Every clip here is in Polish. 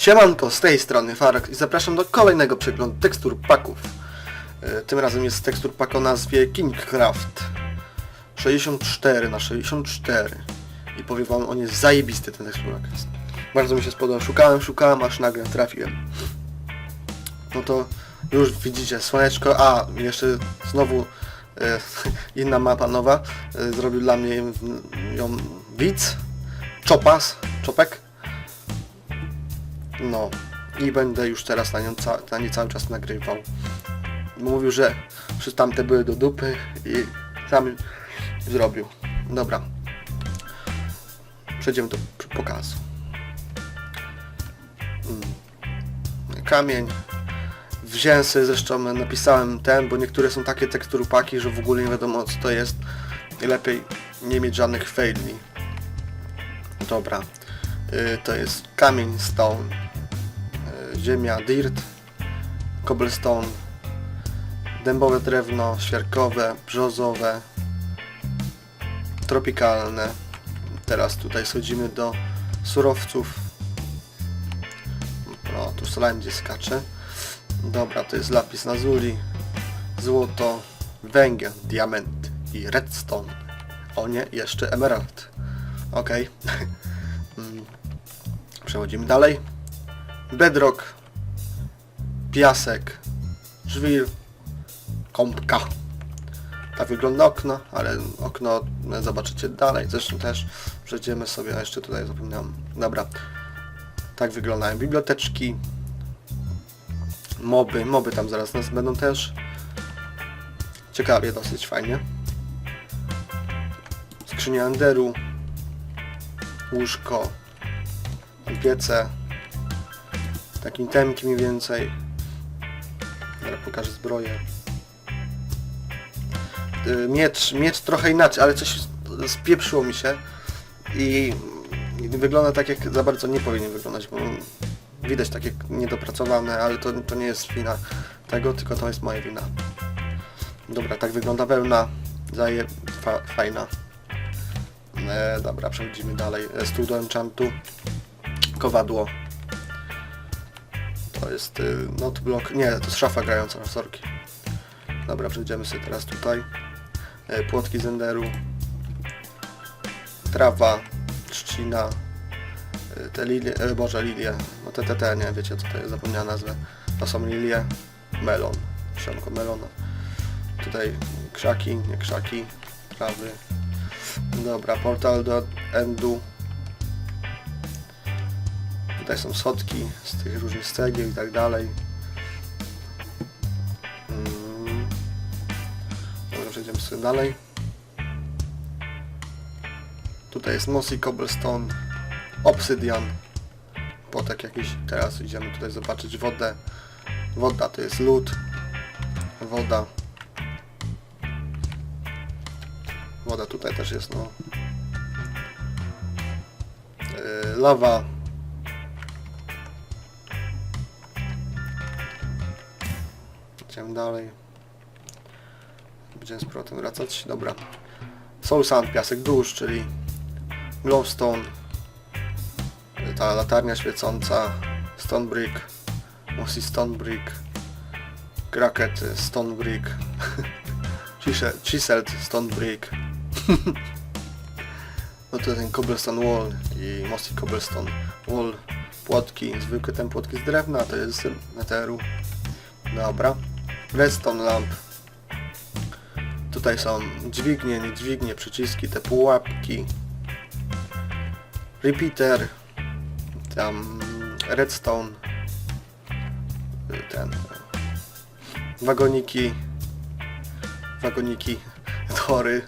Siemanko, z tej strony Farek i zapraszam do kolejnego przeglądu tekstur paków. E, Tym razem jest tekstur pak o nazwie Kingcraft 64 na 64 i powiem wam, on jest zajebisty ten tekstur pak. Bardzo mi się spodobał, szukałem, szukałem, aż nagle trafiłem. No to już widzicie, słoneczko, a jeszcze znowu e, inna mapa nowa, e, zrobił dla mnie ją widz, Czopas, Czopek, no i będę już teraz na, nią ca na nie cały czas nagrywał. Mówił, że wszystkie tamte były do dupy i sam zrobił. Dobra. Przejdziemy do pokazu. Mm. Kamień. Wziąłem sobie zresztą, napisałem ten, bo niektóre są takie teksturpaki, że w ogóle nie wiadomo co to jest. I lepiej nie mieć żadnych faili. Dobra. Y, to jest kamień, stone, ziemia, dirt, cobblestone, dębowe drewno, świerkowe, brzozowe, tropikalne. Teraz tutaj schodzimy do surowców. No, tu slime gdzie skacze. Dobra, to jest lapis lazuli, złoto, węgiel, diament i redstone. O nie, jeszcze emerald. Okej. Mm. Przechodzimy dalej. Bedrock, piasek, żwir, kąpka. Tak wygląda okno, ale okno zobaczycie dalej. Zresztą też przejdziemy sobie, a jeszcze tutaj zapomniałem. Dobra. Tak wyglądają biblioteczki. Moby, moby tam zaraz nas będą też. Ciekawie, dosyć fajnie. Skrzynia Enderu. Łóżko. Piece. Takim temki mniej więcej. Teraz pokażę zbroję. Y, Miecz, miecz trochę inaczej, ale coś spieprzyło mi się i i wygląda tak jak za bardzo nie powinien wyglądać, bo widać takie niedopracowane, ale to, to nie jest wina tego, tylko to jest moja wina. Dobra, tak wygląda wełna, zaje, fa, fajna. E, dobra, przechodzimy dalej. E, Stół do enchantu, kowadło. To jest y, noteblock, nie, to jest szafa grająca sorki. Dobra, przejdziemy sobie teraz tutaj. E, płotki z enderu. Trawa, trzcina. e, Te lilie, e, boże lilie, no te, te, te, nie wiecie co to jest, zapomniałem nazwę. To są lilie, melon, sianko melona. Tutaj krzaki, nie krzaki, trawy. Dobra, portal do endu. Tutaj są schodki z tych różnych cegieł i tak dalej. Mm. Dobra, przejdziemy sobie dalej. Tutaj jest mossy cobblestone, obsydian, potek jakiś. Teraz idziemy tutaj zobaczyć wodę. Woda to jest lód, woda. Woda tutaj też jest, no. Yy, lawa. Idziemy dalej. Będziemy z powrotem wracać. Dobra. Soul Sand, piasek dusz, czyli glowstone. Ta latarnia świecąca. Stone brick. Mossy stone brick. Cracket stone brick. Chisel- Chiseled stone brick. no to ten cobblestone wall i mossy cobblestone wall. Płotki, zwykłe ten płotki z drewna, to jest z meteru. Dobra. Redstone lamp. Tutaj są dźwignie, nie dźwignie, przyciski, te pułapki. Repeater. Tam redstone. Ten. Wagoniki. Wagoniki. Tory.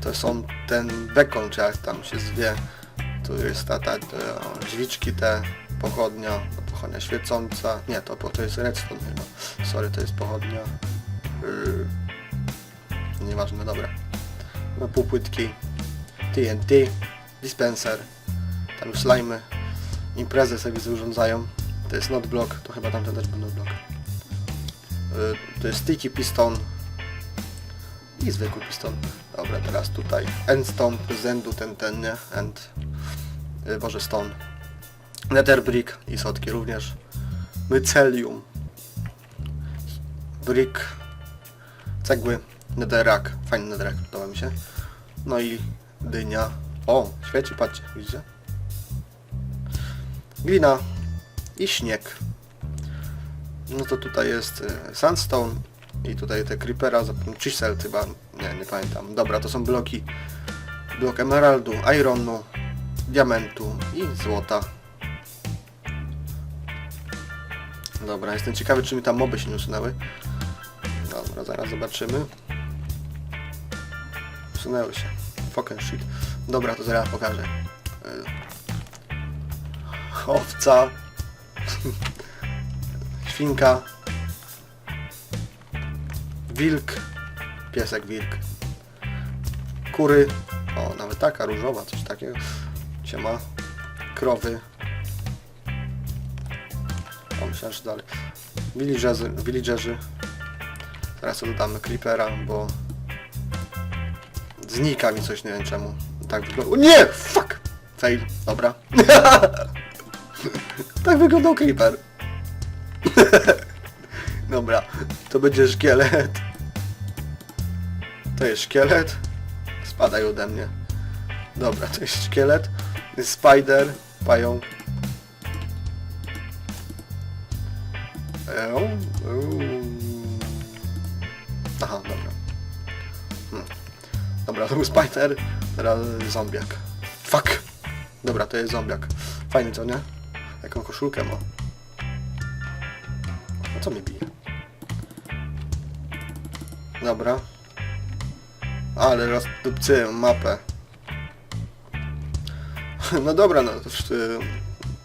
To są ten bekon, czy jak tam się zwie. Tu jest ta, ta, o, drzwiczki te, pochodnia, no, pochodnia świecąca. Nie, to, to jest redstone chyba. Sorry, to jest pochodnia. Yy, nieważne, dobra. No półpłytki. TNT. Dispenser. Tam już slimy. Imprezy sobie urządzają. To jest notblock, to chyba tamten też był notblock. Yy, to jest sticky piston. I zwykły piston. Dobra, teraz tutaj endstone z endu ten, ten, nie? End. y, Boże Stone. Nether Brick i sotki również. Mycelium. Brick. Cegły. Netherrack. Fajny netherrack, podoba mi się. No i dynia. O, świeci, patrzcie, widzicie? Glina i śnieg. No to tutaj jest y, sandstone i tutaj te creepera, chisel chyba, nie, nie pamiętam. Dobra, to są bloki. Blok emeraldu, ironu, diamentu i złota. Dobra, jestem ciekawy, czy mi tam moby się nie usunęły. Dobra, zaraz zobaczymy. Usunęły się. Fucking shit. Dobra, to zaraz pokażę. Y, Owca. Świnka. Wilk. Piesek wilk. Kury. O, nawet taka różowa, coś takiego. Siema. Krowy. Myślałem, że dalej. Villagerzy. Villagerzy. Teraz sobie dodamy creepera, bo znika mi coś, nie wiem czemu. Tak wygląda. Nie! Fuck! Fail. Dobra. tak wyglądał creeper. Dobra, to będzie szkielet. To jest szkielet. Spadaj ode mnie. Dobra, to jest szkielet. Spider, pająk. Eł. Aha, dobra. Hmm. Dobra, to był spider, teraz zombiak. Fuck! Dobra, to jest zombiak. Fajny, co nie? Jaką koszulkę ma. A co mnie bije? Dobra. Ale rozdupcyłem mapę. No dobra, no to,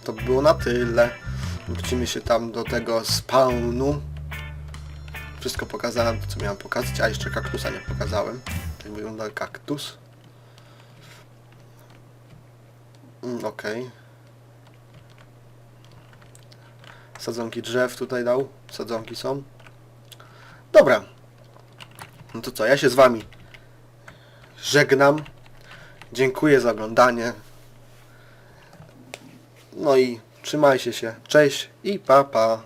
to by było na tyle. Wrócimy się tam do tego spawnu. Wszystko pokazałem, co miałem pokazać, a jeszcze kaktusa nie pokazałem. Jak wygląda kaktus. Mm, Okej. Sadzonki drzew tutaj dał. Sadzonki są. Dobra. No to co, ja się z wami żegnam. Dziękuję za oglądanie. No i trzymajcie się. Cześć i pa pa.